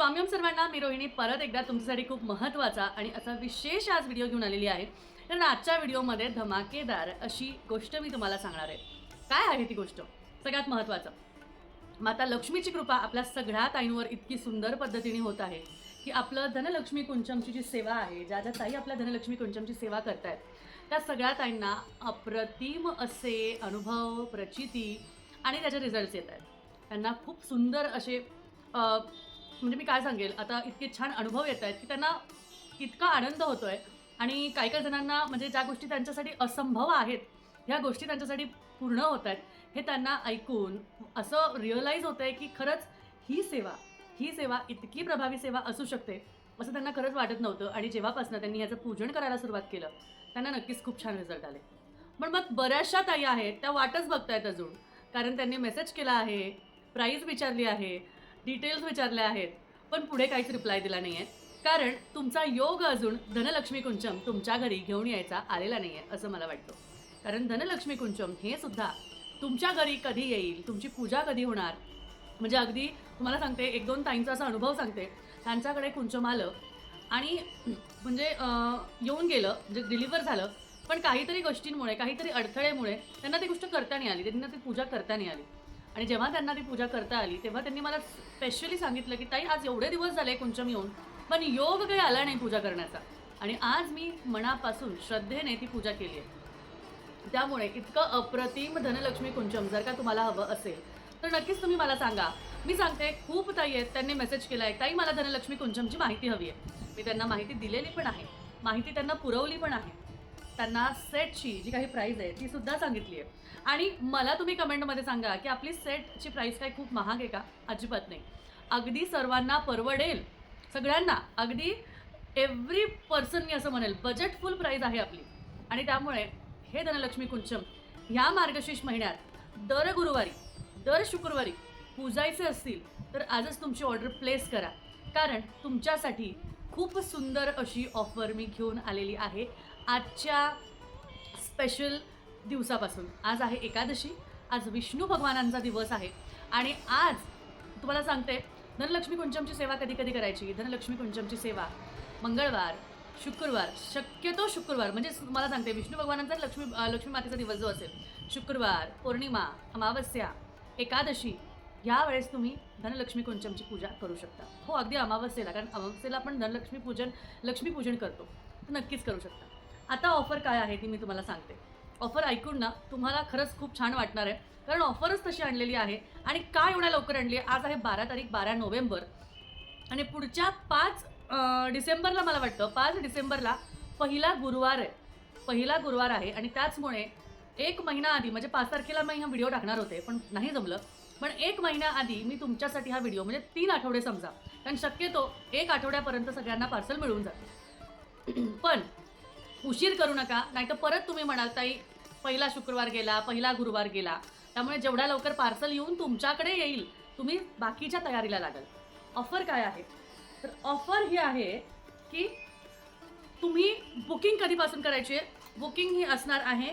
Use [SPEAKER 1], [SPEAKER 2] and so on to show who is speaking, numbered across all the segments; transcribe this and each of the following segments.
[SPEAKER 1] स्वाम्यम सर्वांना मी रोहिणी परत एकदा तुमच्यासाठी खूप महत्त्वाचा आणि असा विशेष आज व्हिडिओ घेऊन आलेली आहे. कारण आजच्या व्हिडिओमध्ये धमाकेदार अशी गोष्ट मी तुम्हाला सांगणार आहे. काय आहे ती गोष्ट? सगळ्यात महत्त्वाचं. माता लक्ष्मीची कृपा आपल्या सगळ्या ताईंवर इतकी सुंदर पद्धतीने होत आहे की आपलं धनलक्ष्मी कुंचमची जी सेवा आहे ज्या ज्या ताई आपल्या धनलक्ष्मी कुंचमची सेवा करतायत त्या सगळ्या ताईंना अप्रतिम असे अनुभव प्रचिती आणि त्याचे रिझल्ट्स येत आहेत. त्यांना खूप सुंदर असे म्हणजे मी काय सांगेल आता इतके छान अनुभव येत आहेत की त्यांना इतका आनंद होतो आहे आणि काही काही जणांना म्हणजे ज्या गोष्टी त्यांच्यासाठी असंभव आहेत ह्या गोष्टी त्यांच्यासाठी पूर्ण होत आहेत हे त्यांना ऐकून असं रिअलाईज होतं आहे की खरंच ही सेवा ही सेवा इतकी प्रभावी सेवा असू शकते असं त्यांना खरंच वाटत नव्हतं. आणि जेव्हापासून त्यांनी याचं पूजन करायला सुरुवात केलं त्यांना नक्कीच खूप छान रिझल्ट आले. पण मग बऱ्याचशा ताई आहेत त्या वाटच बघतायत अजून. कारण त्यांनी मेसेज केला आहे प्राईज विचारली आहे डिटेल्स विचारले आहेत. पण पुढे काहीच रिप्लाय दिला नाही आहे कारण तुमचा योग अजून धनलक्ष्मी कुंचम तुमच्या घरी घेऊन यायचा आलेला नाही आहे असं मला वाटतं. कारण धनलक्ष्मी कुंचम हे सुद्धा तुमच्या घरी कधी येईल तुमची पूजा कधी होणार? म्हणजे अगदी तुम्हाला सांगते एक दोन ताईंचा असा अनुभव सांगते. त्यांच्याकडे कुंचम आलं आणि म्हणजे येऊन गेलं म्हणजे डिलिव्हर झालं. पण काहीतरी गोष्टींमुळे काहीतरी अडथळेमुळे त्यांना ती गोष्ट करता नाही आली. त्यांना ती पूजा करता नाही आली. आणि जेव्हा त्यांना ती पूजा करता आली तेव्हा त्यांनी मला स्पेशली सांगितलं की ताई आज एवढे दिवस झाले कुंचम येऊन पण योग काही आला नाही पूजा करण्याचा. आणि आज मी मनापासून श्रद्धेने ती पूजा केली आहे. त्यामुळे इतकं अप्रतिम धनलक्ष्मी कुंचम जर का तुम्हाला हवं असेल तर नक्कीच तुम्ही मला सांगा. मी सांगते खूप ताई आहेत त्यांनी मेसेज केला आहे ताई मला धनलक्ष्मी कुंचमची माहिती हवी आहे. मी त्यांना माहिती दिलेली पण आहे माहिती त्यांना पुरवली पण आहे. त्यांना सेटची जी काही प्राईज आहे ती सुद्धा सांगितली आहे. आणि मला तुम्ही कमेंटमध्ये सांगा की आपली सेटची प्राईस काय खूप महाग आहे का? अजिबात नाही. अगदी सर्वांना परवडेल. सगळ्यांना. अगदी एव्हरी पर्सन मी असं म्हणेल बजेट फुल प्राईज आहे आपली. आणि त्यामुळे हे धनलक्ष्मी कुंचम ह्या मार्गशीर्ष महिन्यात दर गुरुवारी दर शुक्रवारी पूजायचे असतील तर आजच तुमची ऑर्डर प्लेस करा. कारण तुमच्यासाठी खूप सुंदर अशी ऑफर मी घेऊन आलेली आहे. आजच्या स्पेशल दिवसापासून. आज आहे एकादशी आज विष्णू भगवानांचा दिवस आहे. आणि आज तुम्हाला सांगते धनलक्ष्मी कुंचमची सेवा कधी कधी करायची? धनलक्ष्मी कुंचमची सेवा मंगळवार शुक्रवार. शक्यतो शुक्रवार. म्हणजे तुम्हाला सांगते विष्णू भगवानांचा लक्ष्मी लक्ष्मी मातेचा दिवस जो असेल शुक्रवार पौर्णिमा अमावस्या एकादशी ह्या वेळेस तुम्ही धनलक्ष्मी कुंचमची पूजा करू शकता. हो अगदी अमावस्येला. कारण अमावस्येला आपण धनलक्ष्मी पूजन लक्ष्मी पूजन करतो. तर नक्कीच करू शकता. आता ऑफर काय आहे ती मी तुम्हाला सांगते. ऑफर ऐकून ना तुम्हाला खरंच खूप छान वाटणार आहे. कारण ऑफरच तशी आणलेली आहे आणि काय एवढ्या लवकर आणली आहे? आज आहे बारा तारीख बारा नोव्हेंबर. आणि पुढच्या पाच डिसेंबरला मला वाटतं पाच डिसेंबरला पहिला गुरुवार आहे. पहिला गुरुवार आहे आणि त्याचमुळे एक महिना आधी म्हणजे पाच तारखेला मी हा व्हिडिओ टाकणार होते पण नाही जमलं. पण एक महिन्याआधी मी तुमच्यासाठी हा व्हिडिओ म्हणजे तीन आठवडे समजा. कारण शक्यतो एक आठवड्यापर्यंत सगळ्यांना पार्सल मिळून जातं. पण उशीर करू नका. नाहीतर परत तुम्ही म्हणाल ताई पहिला शुक्रवार गेला पहिला गुरुवार गेला. त्यामुळे जेवढ्या लवकर पार्सल येऊन तुमच्याकडे येईल तुम्ही बाकीच्या तयारीला लागाल. ऑफर काय आहे? तर ऑफर ही आहे की तुम्ही बुकिंग कधीपासून करायची आहे? बुकिंग ही असणार आहे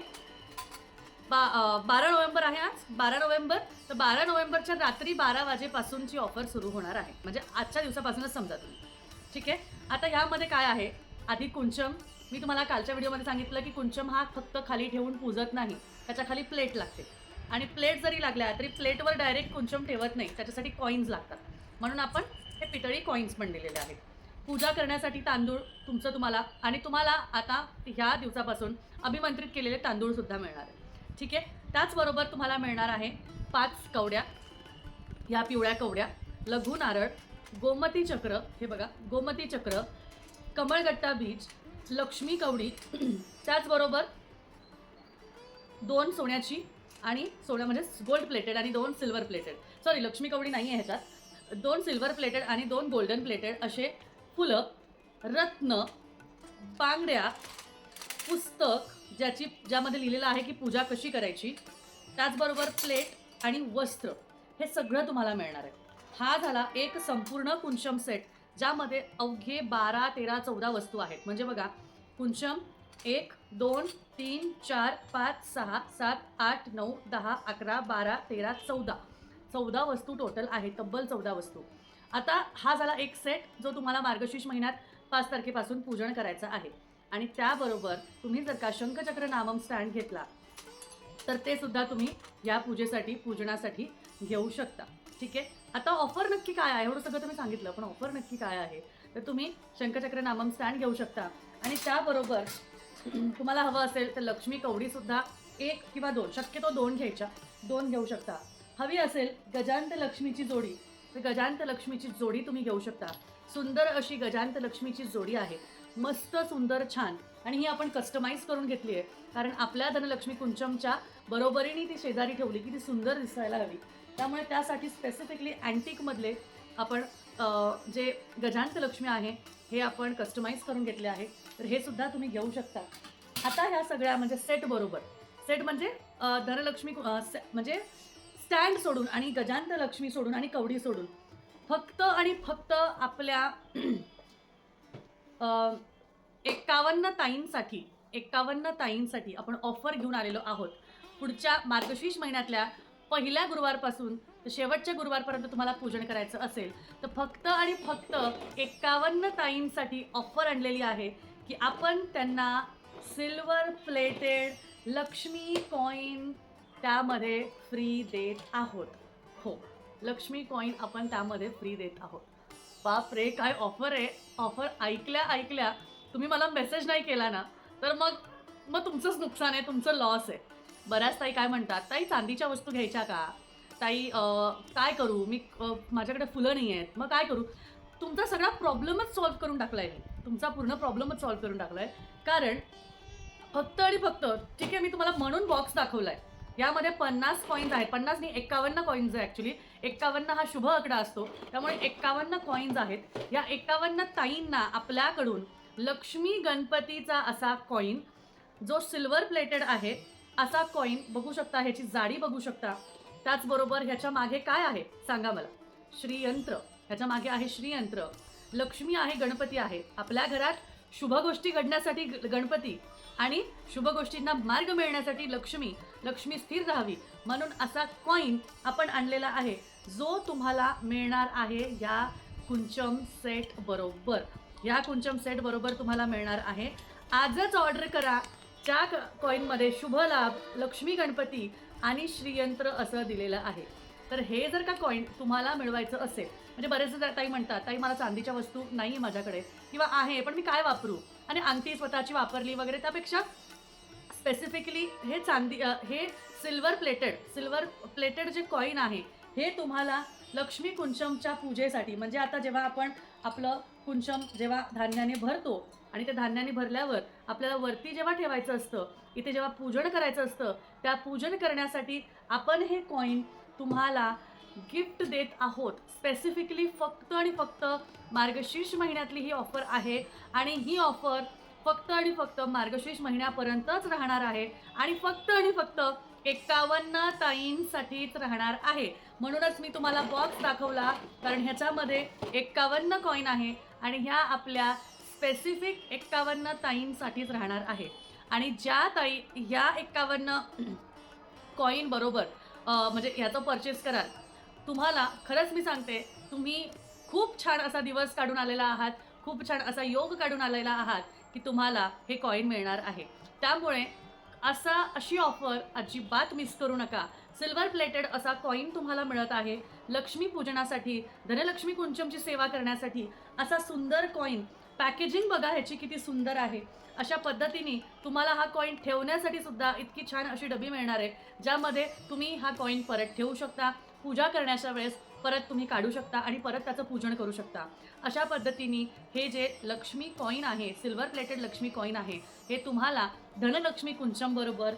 [SPEAKER 1] बा बारा नोव्हेंबर आहे आज. बारा नोव्हेंबर तर बारा नोव्हेंबरच्या रात्री बारा वाजेपासूनची ऑफर सुरू होणार आहे. म्हणजे आजच्या दिवसापासूनच समजा तुम्ही. ठीक आहे? आता ह्यामध्ये काय आहे? आधी कुंचम मी तुम्हाला कालच्या व्हिडिओमध्ये सांगितलं की कुंचम हा फक्त खाली ठेवून पूजत नाही. त्याच्याखाली प्लेट लागते. आणि प्लेट जरी लागल्या तरी प्लेटवर डायरेक्ट कुंचम ठेवत नाही. त्याच्यासाठी कॉईन्स लागतात. म्हणून आपण हे पितळी कॉईन्स पण दिलेले आहेत. पूजा करण्यासाठी तांदूळ तुमचं तुम्हाला आणि तुम्हाला आता ह्या दिवसापासून अभिमंत्रित केलेले तांदूळसुद्धा मिळणार आहे. ठीक आहे? त्याचबरोबर तुम्हाला मिळणार आहे पाच कवड्या. ह्या पिवळ्या कवड्या. लघु नारळ गोमती चक्र हे बघा गोमती चक्र कमळगट्टा बीज लक्ष्मी कवडी त्याचबरोबर दोन सोन्याची आणि सोन्या म्हणजे गोल्ड प्लेटेड आणि दोन सिल्वर प्लेटेड सॉरी लक्ष्मी कवडी नाही आहे ह्याच्यात. दोन सिल्वर प्लेटेड आणि दोन गोल्डन प्लेटेड असे फुलं रत्न बांगड्या पुस्तक ज्याची ज्यामध्ये लिहिलेलं आहे की पूजा कशी करायची त्याचबरोबर प्लेट आणि वस्त्र. हे सगळं तुम्हाला मिळणार आहे. हा झाला एक संपूर्ण कुंचम सेट ज्यामध्ये अवघे बारा तेरा चौदा वस्तू आहेत. म्हणजे बघा कुंचम एक दोन तीन चार पाच सहा सात आठ नऊ दहा अकरा बारा तेरा चौदा. चौदा वस्तू टोटल आहे तब्बल चौदा वस्तू. आता हा झाला एक सेट जो तुम्हाला मार्गशीर्ष महिन्यात पाच तारखेपासून पूजन करायचं आहे. आणि त्याबरोबर तुम्ही जर का शंखचक्र नामम स्टँड घेतला तर ते सुद्धा तुम्ही या पूजेसाठी पूजनासाठी घेऊ शकता. ठीक आहे? आता ऑफर नक्की काय आहे? एवढं सगळं तुम्ही सांगितलं पण ऑफर नक्की काय आहे? तर तुम्ही शंखचक्र नामम स्टँड घेऊ शकता. आणि त्याबरोबर तुम्हाला हवं असेल तर लक्ष्मी कवडी सुद्धा एक किंवा दोन शक्यतो दोन घ्यायच्या. दोन घेऊ शकता. हवी असेल गजांत लक्ष्मीची जोडी. तर गजांत लक्ष्मीची जोडी तुम्ही घेऊ शकता. सुंदर अशी गजांत लक्ष्मीची जोडी आहे. मस्त सुंदर छान. आणि ही आपण कस्टमाइज करून घेतली आहे. कारण आपल्या धनलक्ष्मी कुंचमच्या बरोबरीने ती शेजारी ठेवली की ती सुंदर दिसायला हवी. त्यामुळे त्यासाठी स्पेसिफिकली अँटिकमधले आपण जे गजांत लक्ष्मी आहे हे आपण कस्टमाइज करून घेतले आहे. तर हे सुद्धा तुम्ही घेऊ शकता. आता ह्या सगळ्या म्हणजे सेट बरोबर. सेट म्हणजे धनलक्ष्मी म्हणजे स्टँड सोडून आणि गजांत लक्ष्मी सोडून आणि कवडी सोडून. फक्त आणि फक्त आपल्या एक्कावन्न ताईंसाठी एक्कावन्न ताईंसाठी आपण ऑफर घेऊन आलेलो आहोत. पुढच्या मार्गशीर्ष महिन्यातल्या पहिल्या गुरुवारपासून तर शेवटच्या गुरुवारपर्यंत तुम्हाला पूजन करायचं असेल तर फक्त आणि फक्त एक्कावन्न ताईंसाठी ऑफर आणलेली आहे की आपण त्यांना सिल्वर प्लेटेड लक्ष्मी कॉईन त्यामध्ये फ्री देत आहोत. हो लक्ष्मी कॉईन आपण त्यामध्ये फ्री देत आहोत. बाप रे काय ऑफर आहे? ऑफर ऐकल्या ऐकल्या तुम्ही मला मेसेज नाही केला ना तर मग मग तुमचंच नुकसान आहे तुमचं लॉस आहे. बऱ्याच ताई काय म्हणतात ताई चांदीच्या वस्तू घ्यायच्या का? ताई काय करू? मी माझ्याकडे फुलं नाही आहेत मग काय करू? तुमचा सगळा प्रॉब्लेमच सॉल्व्ह करून टाकला आहे मी. तुमचा पूर्ण प्रॉब्लेमच सॉल्व्ह करून टाकला आहे कारण फक्त आणि फक्त ठीक आहे मी तुम्हाला म्हणून बॉक्स दाखवला आहे यामध्ये पन्नास कॉईन्स आहेत. पन्नास नाही एक्कावन्न कॉईन्स आहे ॲक्च्युली एक्कावन्न हा शुभ आकडा असतो. त्यामुळे एक्कावन्न कॉईन्स आहेत. या एक्कावन्न ताईंना आपल्याकडून लक्ष्मी गणपतीचा असा कॉईन जो सिल्वर प्लेटेड आहे असा कॉईन बघू शकता ह्याची जाडी बघू शकता. त्याचबरोबर ह्याच्या मागे काय आहे? सांगा मला. श्रीयंत्र. ह्याच्या मागे आहे श्रीयंत्र. लक्ष्मी आहे गणपती आहे. आपल्या घरात शुभ गोष्टी घडण्यासाठी गणपती आणि शुभ गोष्टींना मार्ग मिळण्यासाठी लक्ष्मी लक्ष्मी स्थिर राहावी. म्हणून असा कॉईन आपण आणलेला आहे जो तुम्हाला मिळणार आहे या कुंचम सेट बरोबर. या कुंचम सेट बरोबर तुम्हाला मिळणार आहे. आजच ऑर्डर करा. त्या क- कॉईनमध्ये शुभ लाभ लक्ष्मी गणपती आणि श्रीयंत्र असं दिलेलं आहे. तर हे जर का कॉईन तुम्हाला मिळवायचं असेल म्हणजे बरेच ताई म्हणतात ताई मला चांदीच्या वस्तू नाही आहे माझ्याकडे. किंवा आहे पण मी काय वापरू? आणि अंगठी स्वतःची वापरली वगैरे त्यापेक्षा स्पेसिफिकली हे चांदी हे सिल्वर प्लेटेड सिल्वर प्लेटेड जे कॉईन आहे हे तुम्हाला लक्ष्मी कुंचमच्या पूजेसाठी म्हणजे आता जेव्हा आपण आपलं कुंचम जेव्हा धान्याने भरतो आणि त्या धान्याने भरल्यावर आपल्याला वरती जेव्हा ठेवायचं असतं इथे जेव्हा पूजन करायचं असतं त्या पूजन करण्यासाठी आपण हे कॉईन तुम्हाला गिफ्ट देत आहोत. स्पेसिफिकली फक्त आणि फक्त मार्गशीर्ष महिन्यातली ही ऑफर आहे आणि ही ऑफर फक्त आणि फक्त मार्गशीर्ष महिन्यापर्यंतच राहणार आहे आणि फक्त आणि फक्त एक्कावन्न ताईंसाठीच राहणार आहे. म्हणूनच मी तुम्हाला बॉक्स दाखवला कारण ह्याच्यामध्ये एक्कावन्न कॉईन आहे आणि ह्या आपल्या स्पेसिफिक एक्कावन्न ताईंसाठीच राहणार आहे. आणि ज्या ताई ह्या एक्कावन्न कॉईन बरोबर म्हणजे ह्याचं परचेस कराल तुम्हाला खरंच मी सांगते तुम्ही खूप छान असा दिवस काढून आलेला आहात खूप छान असा योग काढून आलेला आहात की तुम्हाला हे कॉईन मिळणार आहे. त्यामुळे असा अशी ऑफर अजिबात मिस करू नका. सिल्वर प्लेटेड असा कॉईन तुम्हाला मिळत आहे. लक्ष्मी पूजनासाठी धनलक्ष्मी कुंचमची सेवा करण्यासाठी असा सुंदर कॉईन पॅकेजिंग बघा ह्याची किती सुंदर आहे. अशा पद्धतीने तुम्हाला हा कॉईन ठेवण्यासाठी सुद्धा इतकी छान अशी डबी मिळणार आहे ज्यामध्ये तुम्ही हा कॉईन परत ठेवू शकता. पूजा करण्याच्या वेळेस परत तुम्ही काढू शकता आणि परत त्याचं पूजन करू शकता. अशा पद्धतीने हे जे लक्ष्मी कॉईन आहे सिल्वर प्लेटेड लक्ष्मी कॉईन आहे हे तुम्हाला धनलक्ष्मी कुंचमबरोबर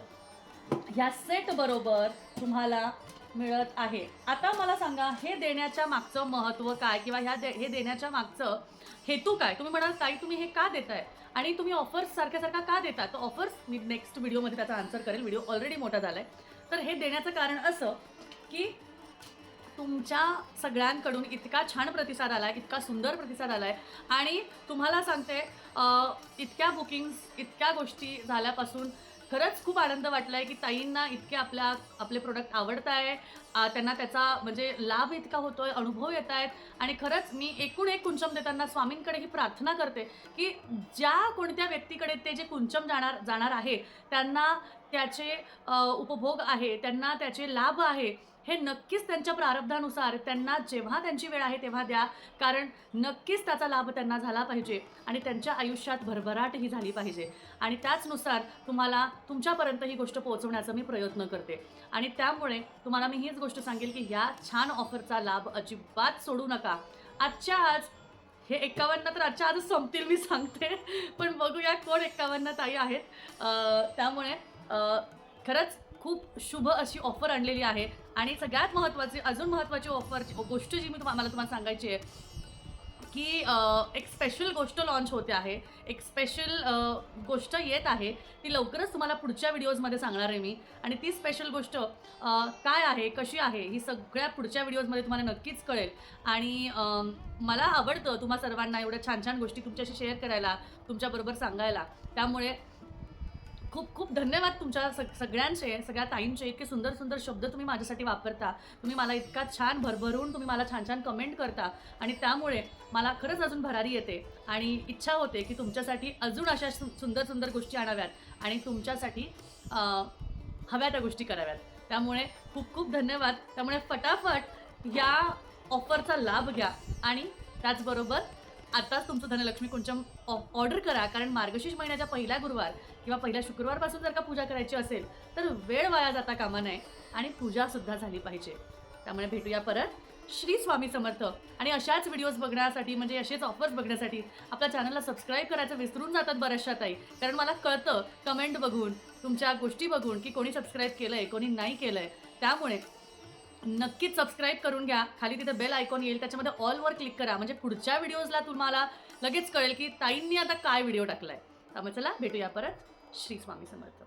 [SPEAKER 1] ह्या सेटबरोबर तुम्हाला मिळत आहे. आता मला सांगा हे देण्याच्या मागचं महत्त्व काय किंवा ह्या दे हे देण्याच्या मागचं हेतू काय? तुम्ही म्हणाल ताई तुम्ही हे का देताय? आणि तुम्ही ऑफर्स सारख्या सारखा का देता? तर ऑफर्स मी नेक्स्ट व्हिडिओमध्ये त्याचा आन्सर करेल. व्हिडिओ ऑलरेडी मोठा झाला आहे तर हे देण्याचं कारण असं की तुमच्या सगळ्यांकडून इतका छान प्रतिसाद आला आहे इतका सुंदर प्रतिसाद आला आहे आणि तुम्हाला सांगते इतक्या बुकिंग्स इतक्या गोष्टी झाल्यापासून खरंच खूप आनंद वाटला आहे की ताईंना इतके आपल्या आपले प्रोडक्ट आवडत आहे त्यांना त्याचा म्हणजे लाभ इतका होतो आहे अनुभव येत आहेत आणि खरंच मी एकूण एक कुंचम देताना स्वामींकडे ही प्रार्थना करते की ज्या कोणत्या व्यक्तीकडे ते जे कुंचम जाणार जाणार आहे त्यांना त्याचे उपभोग आहे त्यांना त्याचे लाभ आहे हे नक्कीच त्यांच्या प्रारब्धानुसार त्यांना जेव्हा त्यांची वेळ आहे तेव्हा द्या. कारण नक्कीच त्याचा लाभ त्यांना झाला पाहिजे आणि त्यांच्या आयुष्यात भरभराट ही झाली पाहिजे. आणि त्याचनुसार तुम्हाला तुमच्यापर्यंत ही गोष्ट पोहोचवण्याचा मी प्रयत्न करते. आणि त्यामुळे तुम्हाला मी हीच गोष्ट सांगेल की ह्या छान ऑफरचा लाभ अजिबात सोडू नका. आजच्या आज हे एक्कावन्न तर आजच्या आजच संपतील मी सांगते. पण बघूया कोण एक्कावन्न ताई आहेत. त्यामुळे खरंच खूप शुभ अशी ऑफर आणलेली आहे. आणि सगळ्यात महत्त्वाची अजून महत्त्वाची ऑफर गोष्ट जी मी तुम्हाला तुम्हाला सांगायची आहे की एक स्पेशल गोष्ट लॉन्च होते आहे. एक स्पेशल गोष्ट येत आहे. ती लवकरच तुम्हाला पुढच्या व्हिडिओजमध्ये सांगणार आहे मी. आणि ती स्पेशल गोष्ट काय आहे कशी आहे ही सगळ्या पुढच्या व्हिडिओजमध्ये तुम्हाला नक्कीच कळेल. आणि मला आवडतं तुम्हा सर्वांना एवढ्या छान छान गोष्टी तुमच्याशी शेअर करायला तुमच्याबरोबर सांगायला. त्यामुळे खूप खूप धन्यवाद तुमच्या सग सगळ्यांचे सगळ्या ताईंचे. इतके सुंदर सुंदर शब्द तुम्ही माझ्यासाठी वापरता. तुम्ही मला इतका छान भरभरून तुम्ही मला छान छान कमेंट करता. आणि त्यामुळे मला खरंच अजून भरारी येते. आणि इच्छा होते की तुमच्यासाठी अजून अशा सु- सुंदर सुंदर गोष्टी आणाव्यात आणि तुमच्यासाठी हव्या त्या गोष्टी कराव्यात. त्यामुळे खूप खूप धन्यवाद. त्यामुळे फटाफट या ऑफरचा लाभ घ्या. आणि त्याचबरोबर आत्ताच तुमचं धनलक्ष्मी कुंचम ऑर्डर करा कारण मार्गशीर्ष महिन्याच्या पहिल्या गुरुवार किंवा पहिल्या शुक्रवारपासून जर का पूजा करायची असेल तर वेळ वाया जाता कामा नये आणि पूजासुद्धा झाली पाहिजे. त्यामुळे भेटूया परत. श्री स्वामी समर्थ. आणि अशाच व्हिडिओज बघण्यासाठी म्हणजे असेच ऑफर्स बघण्यासाठी आपल्या चॅनलला सबस्क्राईब करायचं विसरून जातात बऱ्याचशा ताई. कारण मला कळतं कमेंट बघून तुमच्या गोष्टी बघून की कोणी सबस्क्राईब केलं आहे कोणी नाही केलं आहे त्यामुळे नक्कीच सबस्क्राईब करून घ्या. खाली तिथे बेल आयकॉन येईल. त्याच्यामध्ये ऑलवर क्लिक करा. म्हणजे पुढच्या व्हिडिओजला तुम्हाला लगेच कळेल की ताईंनी आता काय व्हिडिओ टाकलाय. त्यामुळे चला भेटूया परत. श्री स्वामी समर्थ.